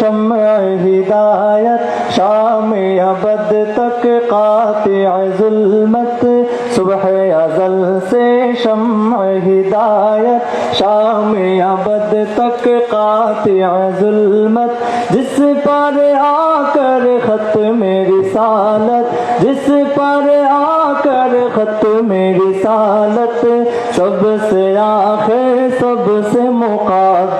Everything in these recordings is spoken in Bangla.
شمع ہدایت، شام ابد تک قاطع ظلمت۔ صبح ازل سے شمع ہدایت، شام ابد تک قاطع ظلمت۔ جس پر آ کر خط میری سالت جس پر آ کر خط میری سالت سب سے آخر، سب سے مقابل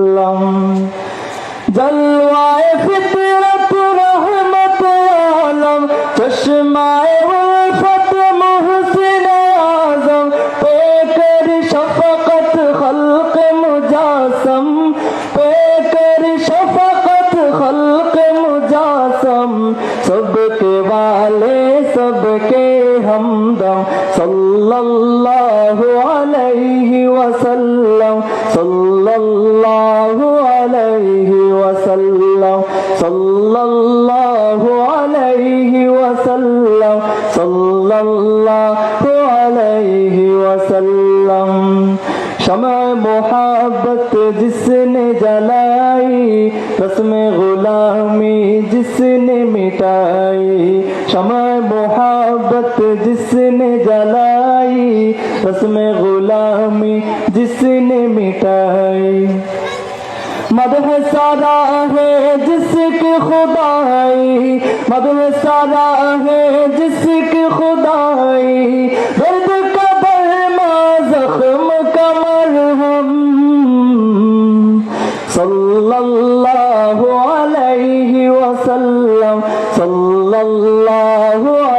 सबके हमदम सल्लल्लाहु अलैहि वसल्लम सल्लल्लाहु अलैहि वसल्लम सल्लल्लाहु अलैहि वसल्लम सल्लल्लाहु अलैहि वसल्लम शमा मोहब्बत जिसने जलाई रस्म गुलामी जिसने मिटाई محبت جس نے جلائی رسم غلامی جس نے مٹائی۔ مدح سارا ہے جس کی خدائی، مدح سارا ہے جس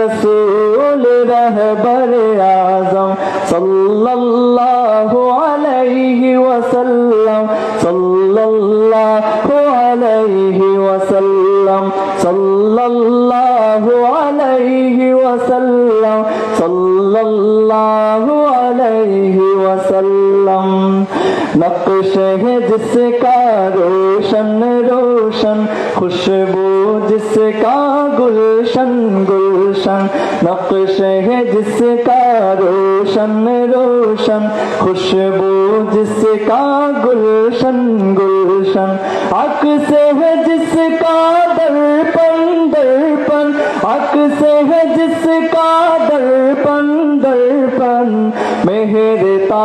রসুল রহবর আজম সাল্লাল্লাহু আলাইহি ওয়াসাল্লাম সাল্লাল্লাহু আলাইহি ওয়াসাল্লাম সাল্লাল্লাহু আলাইহি ওয়াসাল্লাম সাল্লাল্লাহু عرش ہے جس کا روشن روشن، خوشبو جس کا گلشن گلشن، نقش ہے جس کا روشن روشن، خوشبو جس کا گلشن گلشن۔ عکس ہے جس کا درپن درپن سے ہے جس کا درپن درپن۔ مہرتا